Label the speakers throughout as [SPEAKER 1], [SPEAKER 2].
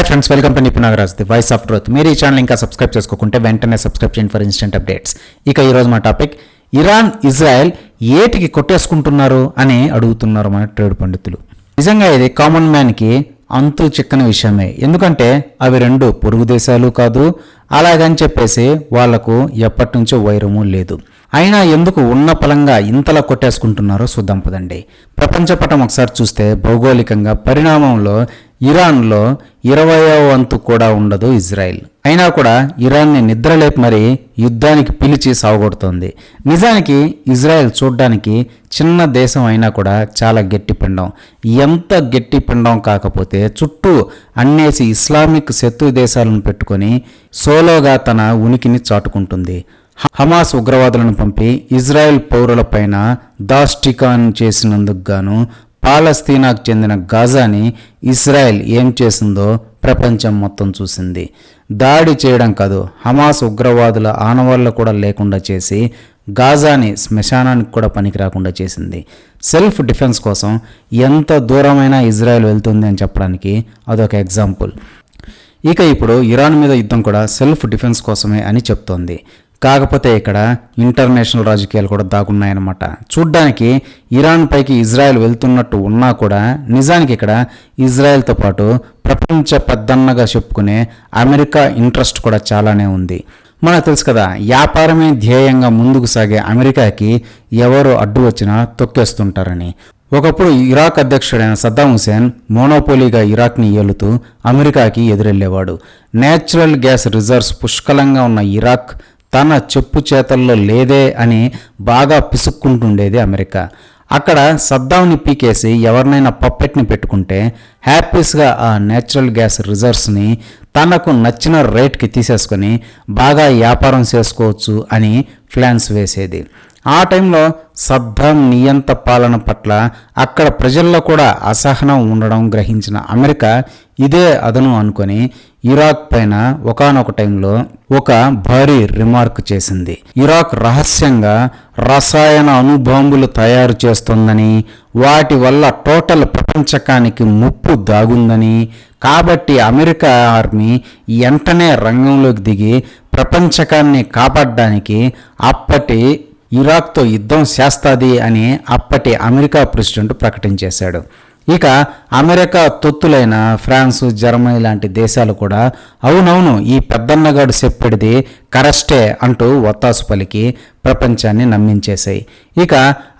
[SPEAKER 1] Hi friends welcome to Nipun Nagaraj the voice of truth మీరు ఈ channel ఇంకా subscribe చేసుకోకుంటే వెంటనే సబ్స్క్రైబ్ చేయండి ఫర్ ఇన్స్టెంట్ అప్డేట్స్ ఇక ఈరోజు మా టాపిక్ ఇరాన్ ఇజ్రాయెల్ ఏటికి కొట్టేసుకుంటున్నారు అని అడుగుతున్నారు మన ట్రేడ్ పండితులు. నిజంగా ఇది కామన్ మ్యాన్కి అంతు చిక్కని విషయమే. ఎందుకంటే అవి రెండు పొరుగు దేశాలు కాదు అలాగని చెప్పేసి వాళ్ళకు ఎప్పటి నుంచో వైరము లేదు. అయినా ఎందుకు ఉన్న పలంగా ఇంతలా కొట్టేసుకుంటున్నారో చూద్దాం పదండి. ప్రపంచపటం ఒకసారి చూస్తే భౌగోళికంగా పరిణామంలో ఇరాన్లో ఇరవయో వంతు కూడా ఉండదు ఇజ్రాయెల్. అయినా కూడా ఇరాన్ని నిద్రలేపి మరి యుద్ధానికి పిలిచి సాగొడుతోంది నిజానికి ఇజ్రాయెల్ చూడ్డానికి చిన్న దేశం అయినా కూడా చాలా గట్టి పిండం. ఎంత గట్టి పిండం కాకపోతే చుట్టూ అన్నేసి ఇస్లామిక్ శత్రు దేశాలను పెట్టుకొని సోలోగా తన ఉనికిని చాటుకుంటుంది. హమాస్ ఉగ్రవాదులను పంపి ఇజ్రాయెల్ పౌరులపైన దాష్టికాన్ చేసినందుకు గాను పాలస్తీనాకు చెందిన గాజాని ఇజ్రాయెల్ ఏం చేసిందో ప్రపంచం మొత్తం చూసింది. దాడి చేయడం కాదు హమాస్ ఉగ్రవాదుల ఆనవాళ్ళు కూడా లేకుండా చేసి గాజాని శ్మశానానికి కూడా పనికి రాకుండా చేసింది. సెల్ఫ్ డిఫెన్స్ కోసం ఎంత దూరమైనా ఇజ్రాయెల్ వెళ్తుంది అని చెప్పడానికి అదొక ఎగ్జాంపుల్. ఇక ఇప్పుడు ఇరాన్ మీద యుద్ధం కూడా సెల్ఫ్ డిఫెన్స్ కోసమే అని చెప్తోంది. కాకపోతే ఇక్కడ ఇంటర్నేషనల్ రాజకీయాలు కూడా దాగున్నాయన్నమాట. చూడ్డానికి ఇరాన్ పైకి ఇజ్రాయెల్ వెళ్తున్నట్టు ఉన్నా కూడా నిజానికి ఇక్కడ ఇజ్రాయెల్తో పాటు ప్రపంచ పెద్దన్నగా చెప్పుకునే అమెరికా ఇంట్రెస్ట్ కూడా చాలానే ఉంది. మనకు తెలుసు కదా వ్యాపారమే ధ్యేయంగా ముందుకు సాగే అమెరికాకి ఎవరు అడ్డు వచ్చినా తొక్కేస్తుంటారని. ఒకప్పుడు ఇరాక్ అధ్యక్షుడైన సద్దాం హుసేన్ మోనోపోలీగా ఇరాక్ని ఏలుతూ అమెరికాకి ఎదురెళ్ళేవాడు నేచురల్ గ్యాస్ రిజర్వ్స్ పుష్కలంగా ఉన్న ఇరాక్ తన చెప్పు చేతల్లో లేదే అని బాగా పిసుక్కుంటుండేది అమెరికా. అక్కడ సద్దాంని పీకేసి ఎవరినైనా పప్పెట్ని పెట్టుకుంటే హ్యాపీస్గా ఆ నేచురల్ గ్యాస్ రిజర్వ్స్ని తనకు నచ్చిన రేట్కి తీసేసుకొని బాగా వ్యాపారం చేసుకోవచ్చు అని ప్లాన్స్ వేసేది. ఆ టైంలో సద్దాం నియంత పాలన పట్ల అక్కడ ప్రజల్లో కూడా అసహనం ఉండడం గ్రహించిన అమెరికా ఇదే అదను అనుకొని ఇరాక్ పైన ఒకనొక టైంలో ఒక భారీ రిమార్క్ చేసింది. ఇరాక్ రహస్యంగా రసాయన అణుబాంబులు తయారు చేస్తుందని వాటి వల్ల టోటల్ ప్రపంచకానికి ముప్పు దాగుందని కాబట్టి అమెరికా ఆర్మీ వెంటనే రంగంలోకి దిగి ప్రపంచకాన్ని కాపాడడానికి అప్పటి ఇరాక్తో యుద్ధం చేస్తాది అని అప్పటి అమెరికా ప్రెసిడెంట్ ప్రకటించేశాడు. ఇక అమెరికా తొత్తులైన ఫ్రాన్సు జర్మనీ లాంటి దేశాలు కూడా అవునవును ఈ పెద్దన్నగాడు చెప్పేది కరెస్టే అంటూ ఒత్తాసు పలికి ప్రపంచాన్ని నమ్మించేశాయి. ఇక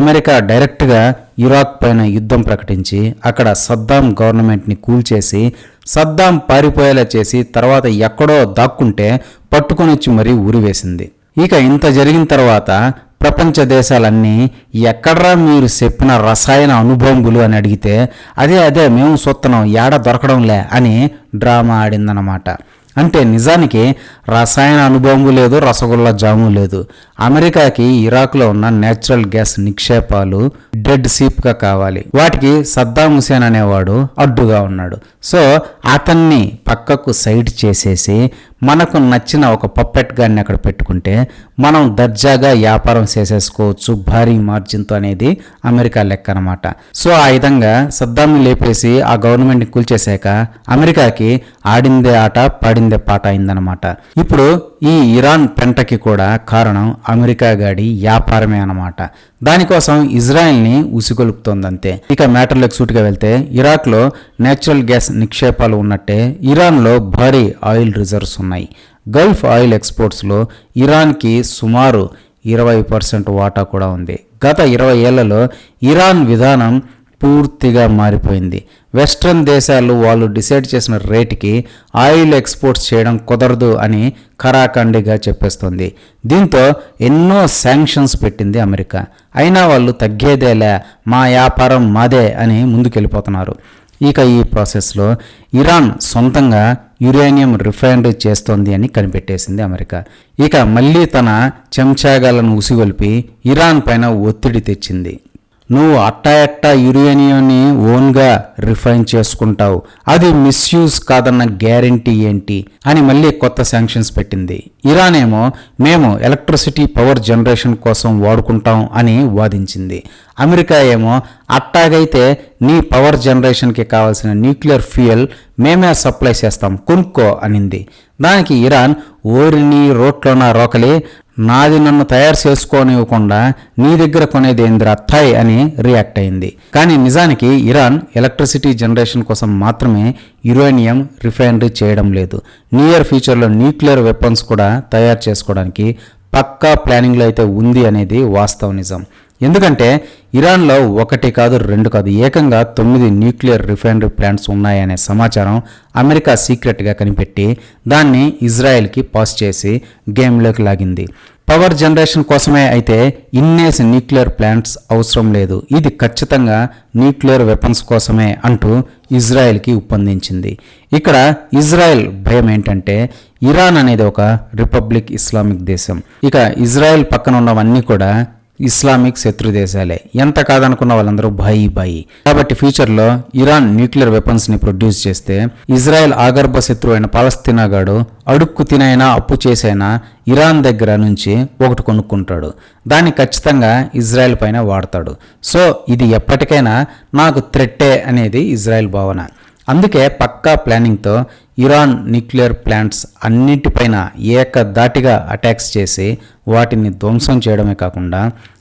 [SPEAKER 1] అమెరికా డైరెక్ట్గా ఇరాక్ పైన యుద్ధం ప్రకటించి అక్కడ సద్దాం గవర్నమెంట్ని కూల్చేసి సద్దాం పారిపోయేలా చేసి తర్వాత ఎక్కడో దాక్కుంటే పట్టుకొని వచ్చి మరీ ఊరివేసింది. ఇక ఇంత జరిగిన తర్వాత ప్రపంచ దేశాలన్నీ ఎక్కడరా మీరు చెప్పిన రసాయన అనుభవంబులు అని అడిగితే అదే అదే మేము చూస్తున్నాం ఏడ దొరకడంలే అని డ్రామా ఆడిందనమాట అంటే నిజానికి రసాయన అనుభవము లేదు రసగుల్లా జాము లేదు. అమెరికాకి ఇరాక్లో ఉన్న నేచురల్ గ్యాస్ నిక్షేపాలు డెడ్ సీప్గా కావాలి. వాటికి సద్దాం హుసేన్ అనేవాడు అడ్డుగా ఉన్నాడు. సో అతన్ని పక్కకు సైడ్ చేసేసి మనకు నచ్చిన ఒక పప్పెట్ గాన్ని అక్కడ పెట్టుకుంటే మనం దర్జాగా వ్యాపారం చేసేసుకోవచ్చు భారీ మార్జిన్తో అనేది అమెరికా లెక్క అనమాట సో ఆ విధంగా సద్దాంని లేపేసి ఆ గవర్నమెంట్ని కూల్చేశాక అమెరికాకి ఆడిందే ఆట పడింది పాట అయిందనమాట ఇప్పుడు ఈ ఇరాన్ పెంటకి కూడా కారణం అమెరికా గాడి వ్యాపారమే అనమాట దానికోసం ఇజ్రాయెల్ని ఉసిగొలుపుతోందంతే. ఇక మ్యాటర్లోకి సూటిగా వెళ్తే ఇరాక్లో నేచురల్ గ్యాస్ నిక్షేపాలు ఉన్నట్టే ఇరాన్లో భారీ ఆయిల్ రిజర్వ్స్ ఉన్నాయి. గల్ఫ్ ఆయిల్ ఎక్స్పోర్ట్స్లో ఇరాన్కి సుమారు ఇరవై పర్సెంట్ వాటా కూడా ఉంది. గత ఇరవై ఏళ్ళలో ఇరాన్ విధానం పూర్తిగా మారిపోయింది. వెస్ట్రన్ దేశాలు వాళ్ళు డిసైడ్ చేసిన రేటుకి ఆయిల్ ఎక్స్పోర్ట్స్ చేయడం కుదరదు అని ఖరాఖండిగా చెప్పేస్తుంది. దీంతో ఎన్నో శాంక్షన్స్ పెట్టింది అమెరికా. అయినా వాళ్ళు తగ్గేదేలే మా వ్యాపారం మాదే అని ముందుకెళ్ళిపోతున్నారు. ఇక ఈ ప్రాసెస్లో ఇరాన్ సొంతంగా యురేనియం రిఫైండ్ చేస్తోంది అని కనిపెట్టేసింది అమెరికా. ఇక మళ్ళీ తన చెంచాగాలను ఉసిగొల్పి ఇరాన్ పైన ఒత్తిడి తెచ్చింది. నువ్వు అట్టా ఎట్టా యురేనియంని ఓన్గా రిఫైన్ చేసుకుంటావు. అది మిస్యూజ్ కాదన్న గ్యారంటీ ఏంటి? అని మళ్ళీ కొత్త శాంక్షన్స్ పెట్టింది. ఇరాన్ ఏమో మేము ఎలక్ట్రిసిటీ పవర్ జనరేషన్ కోసం వాడుకుంటాం అని వాదించింది. అమెరికా ఏమో అట్టాగైతే నీ పవర్ జనరేషన్కి కావాల్సిన న్యూక్లియర్ ఫ్యూయల్ మేమే సప్లై చేస్తాం కొనుక్కో అనింది. దానికి ఇరాన్ ఓరిని రోట్లోన రోకలి నాది నన్ను తయారు చేసుకోనివ్వకుండా నీ దగ్గర కొనేది ఏందిరా థాయ్ అని రియాక్ట్ అయింది. కానీ నిజానికి ఇరాన్ ఎలక్ట్రిసిటీ జనరేషన్ కోసం మాత్రమే యురేనియం రిఫైనరీ చేయడం లేదు. నియర్ ఫ్యూచర్లో న్యూక్లియర్ వెపన్స్ కూడా తయారు చేసుకోవడానికి పక్కా ప్లానింగ్లో అయితే ఉంది అనేది వాస్తవ నిజం. ఎందుకంటే ఇరాన్లో ఒకటి కాదు రెండు కాదు ఏకంగా తొమ్మిది న్యూక్లియర్ రిఫైనరీ ప్లాంట్స్ ఉన్నాయనే సమాచారం అమెరికా సీక్రెట్గా కనిపెట్టి దాన్ని ఇజ్రాయెల్కి పాస్ చేసి గేమ్లోకి లాగింది. పవర్ జనరేషన్ కోసమే అయితే ఇన్నేస్ న్యూక్లియర్ ప్లాంట్స్ అవసరం లేదు. ఇది ఖచ్చితంగా న్యూక్లియర్ వెపన్స్ కోసమే అంటూ ఇజ్రాయెల్కి ఒప్పందించింది. ఇక్కడ ఇజ్రాయెల్ భయం ఏంటంటే ఇరాన్ అనేది ఒక రిపబ్లిక్ ఇస్లామిక్ దేశం. ఇక ఇజ్రాయెల్ పక్కన ఉన్నవన్నీ కూడా ఇస్లామిక్ శత్రు దేశాలే. ఎంత కాదనుకున్న వాళ్ళందరూ బాయి బాయి కాబట్టి ఫ్యూచర్లో ఇరాన్ న్యూక్లియర్ వెపన్స్ని ప్రొడ్యూస్ చేస్తే ఇజ్రాయెల్ ఆగర్భ శత్రువు అయిన పాలస్తీనా గాడు అడుక్కు తినైనా అప్పు చేసైనా ఇరాన్ దగ్గర నుంచి ఒకటి కొనుక్కుంటాడు. దాన్ని ఖచ్చితంగా ఇజ్రాయెల్ పైన వాడతాడు. సో ఇది ఎప్పటికైనా నాకు థ్రెట్టే అనేది ఇజ్రాయెల్ భావన. అందుకే పక్కా ప్లానింగ్తో ఇరాన్ న్యూక్లియర్ ప్లాంట్స్ అన్నిటిపైన ఏకదాటిగా అటాక్స్ చేసి వాటిని ధ్వంసం చేయడమే కాకుండా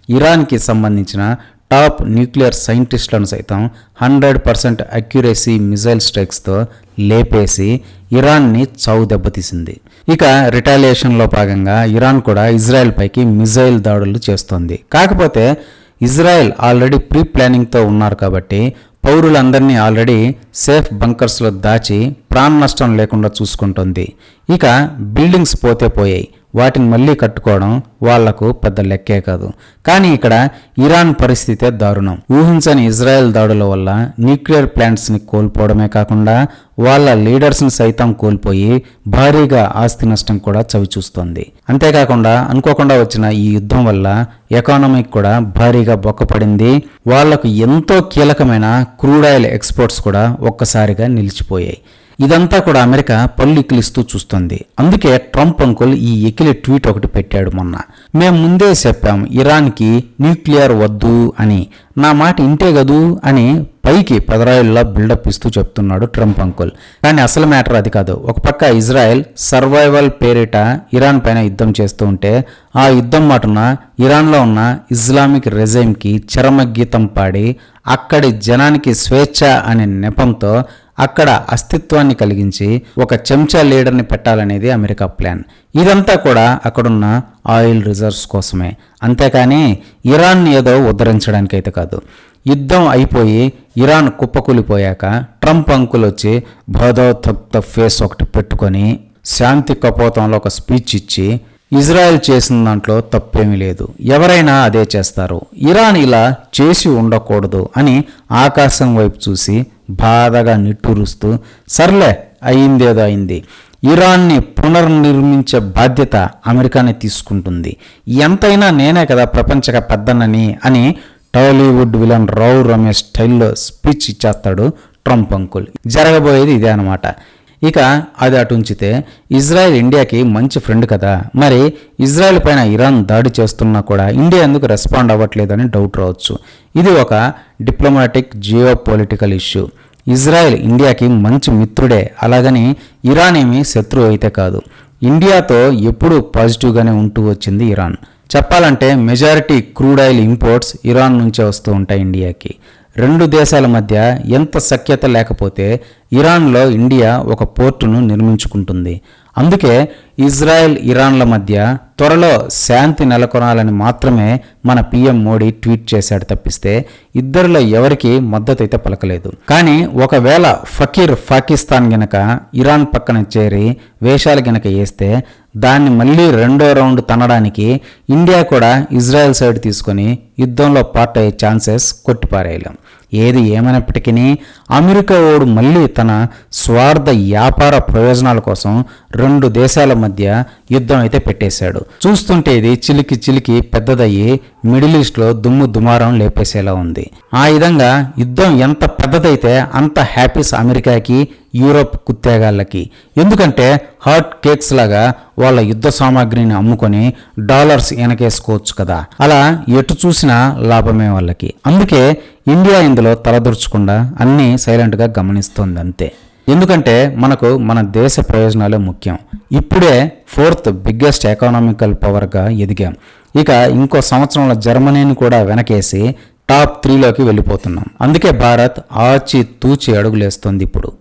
[SPEAKER 1] ఇరాన్కి సంబంధించిన టాప్ న్యూక్లియర్ సైంటిస్టులను సైతం హండ్రెడ్ పర్సెంట్ అక్యురసీ మిజైల్ స్ట్రైక్స్తో లేపేసి ఇరాన్ని చావు దెబ్బతీసింది ఇక రిటాలియేషన్లో భాగంగా ఇరాన్ కూడా ఇజ్రాయెల్ పైకి మిజైల్ దాడులు చేస్తోంది. కాకపోతే ఇజ్రాయెల్ ఆల్రెడీ ప్రీ ప్లానింగ్తో ఉన్నారు కాబట్టి పౌరులందరినీ ఆల్రెడీ సేఫ్ బంకర్స్లో దాచి ప్రాణ నష్టం లేకుండా చూసుకుంటుంది. ఇక బిల్డింగ్స్ పోతే పోయాయి. వాటిని మళ్ళీ కట్టుకోవడం వాళ్ళకు పెద్ద లెక్కే కాదు. కానీ ఇక్కడ ఇరాన్ పరిస్థితే దారుణం. ఊహించని ఇజ్రాయెల్ దాడుల వల్ల న్యూక్లియర్ ప్లాంట్స్ని కోల్పోవడమే కాకుండా వాళ్ళ లీడర్స్ని సైతం కోల్పోయి భారీగా ఆస్తి నష్టం కూడా చవిచూస్తోంది. అంతేకాకుండా అనుకోకుండా వచ్చిన ఈ యుద్ధం వల్ల ఎకానమీ కూడా భారీగా బొక్కపడింది. వాళ్ళకు ఎంతో కీలకమైన క్రూడ్ ఆయిల్ ఎక్స్పోర్ట్స్ కూడా ఒక్కసారిగా నిలిచిపోయాయి. ఇదంతా కూడా అమెరికా పళ్ళు ఇక్కిలిస్తూ చూస్తుంది. అందుకే ట్రంప్ అంకుల్ ఈ ఎకిలి ట్వీట్ ఒకటి పెట్టాడు మొన్న. మేము ముందే చెప్పాం ఇరాన్కి న్యూక్లియర్ వద్దు అని. నా మాట ఇంటే కదూ అని పైకి పెదరాయిల్లా బిల్డప్ ఇస్తూ చెప్తున్నాడు ట్రంప్ అంకుల్. కానీ అసలు మ్యాటర్ అది కాదు. ఒక పక్క ఇజ్రాయెల్ సర్వైవల్ పేరిట ఇరాన్ పైన యుద్ధం చేస్తూ ఉంటే ఆ యుద్ధం మాటున ఇరాన్లో ఉన్న ఇస్లామిక్ రెజైమ్కి చరమగీతం పాడి అక్కడి జనానికి స్వేచ్ఛ అనే నెపంతో అక్కడ అస్తిత్వాన్ని కలిగించి ఒక చెంచా లీడర్ని పెట్టాలనేది అమెరికా ప్లాన్. ఇదంతా కూడా అక్కడున్న ఆయిల్ రిజర్వ్స్ కోసమే. అంతేకాని ఇరాన్ ఏదో ఉద్ధరించడానికైతే కాదు. యుద్ధం అయిపోయి ఇరాన్ కుప్పకూలిపోయాక ట్రంప్ అంకులు వచ్చి భోదో తప్త ఫేస్ ఒకటి పెట్టుకొని శాంతి కపోతంలో ఒక స్పీచ్ ఇచ్చి ఇజ్రాయెల్ చేసిన దాంట్లో తప్పేమీ లేదు. ఎవరైనా అదే చేస్తారు. ఇరాన్ ఇలా చేసి ఉండకూడదు అని ఆకాశం వైపు చూసి బాధగా నిట్టూరుస్తూ సర్లే అయిందేదో అయింది. ఇరాన్ని పునర్నిర్మించే బాధ్యత అమెరికానే తీసుకుంటుంది. ఎంతైనా నేనే కదా ప్రపంచక పెద్దనని అని టాలీవుడ్ విలన్ రావు రమేష్ స్టైల్లో స్పీచ్ ఇచ్చేస్తాడు ట్రంప్ అంకుల్. జరగబోయేది ఇదే అనమాట ఇక అది అటు ఉంచితే ఇజ్రాయెల్ ఇండియాకి మంచి ఫ్రెండ్ కదా. మరి ఇజ్రాయెల్ పైన ఇరాన్ దాడి చేస్తున్నా కూడా ఇండియా ఎందుకు రెస్పాండ్ అవ్వట్లేదని డౌట్ రావచ్చు. ఇది ఒక diplomatic geopolitical issue Israel ఇండియాకి మంచి మిత్రుడే. అలాగని ఇరాన్ ఏమీ శత్రువు అయితే కాదు. ఇండియాతో ఎప్పుడూ పాజిటివ్గానే ఉంటూ వచ్చింది ఇరాన్. చెప్పాలంటే majority crude oil imports Iran నుంచే వస్తూ ఉంటాయి ఇండియాకి. రెండు దేశాల మధ్య ఎంత సఖ్యత లేకపోతే ఇరాన్లో ఇండియా ఒక పోర్టును నిర్మించుకుంటుంది. అందుకే ఇజ్రాయెల్ ఇరాన్ల మధ్య త్వరలో శాంతి నెలకొనాలని మాత్రమే మన పిఎం మోడీ ట్వీట్ చేశాడు తప్పిస్తే ఇద్దరిలో ఎవరికి మద్దతు అయితే పలకలేదు. కానీ ఒకవేళ ఫకీర్ పాకిస్తాన్ గనక ఇరాన్ పక్కన చేరి వేషాలు గనక వేస్తే దాన్ని మళ్ళీ రెండో రౌండ్ తనడానికి ఇండియా కూడా ఇజ్రాయెల్ సైడ్ తీసుకొని యుద్ధంలో పార్ట్ అయ్యే ఛాన్సెస్ కొట్టిపారేయలేం. ఏది ఏమైనప్పటికీ అమెరికా ఓడు మళ్ళీ తన స్వార్థ వ్యాపార ప్రయోజనాల కోసం రెండు దేశాల మధ్య యుద్ధం అయితే పెట్టేశాడు. చూస్తుంటే ఇది చిలికి చిలికి పెద్దదయ్యి మిడిల్ ఈస్ట్లో దుమ్ము దుమారం లేపేసేలా ఉంది. ఆ విధంగా యుద్ధం ఎంత పెద్దదైతే అంత హ్యాపీస్ అమెరికాకి యూరోప్ కుత్తేగాళ్ళకి ఎందుకంటే హాట్ కేక్స్ లాగా వాళ్ళ యుద్ధ సామాగ్రిని అమ్ముకొని డాలర్స్ వెనకేసుకోవచ్చు కదా. అలా ఎటు చూసినా లాభమే వాళ్ళకి. అందుకే ఇండియా ఇందులో తలదూర్చకుండా అన్నీ సైలెంట్గా గమనిస్తోంది అంతే ఎందుకంటే మనకు మన దేశ ప్రయోజనాలే ముఖ్యం. ఇప్పుడే ఫోర్త్ బిగ్గెస్ట్ ఎకనామికల్ పవర్గా ఎదిగాం. ఇక ఇంకో సంవత్సరంలో జర్మనీని కూడా వెనకేసి టాప్ త్రీలోకి వెళ్ళిపోతున్నాం. అందుకే భారత్ ఆచి తూచి అడుగులేస్తుంది ఇప్పుడు.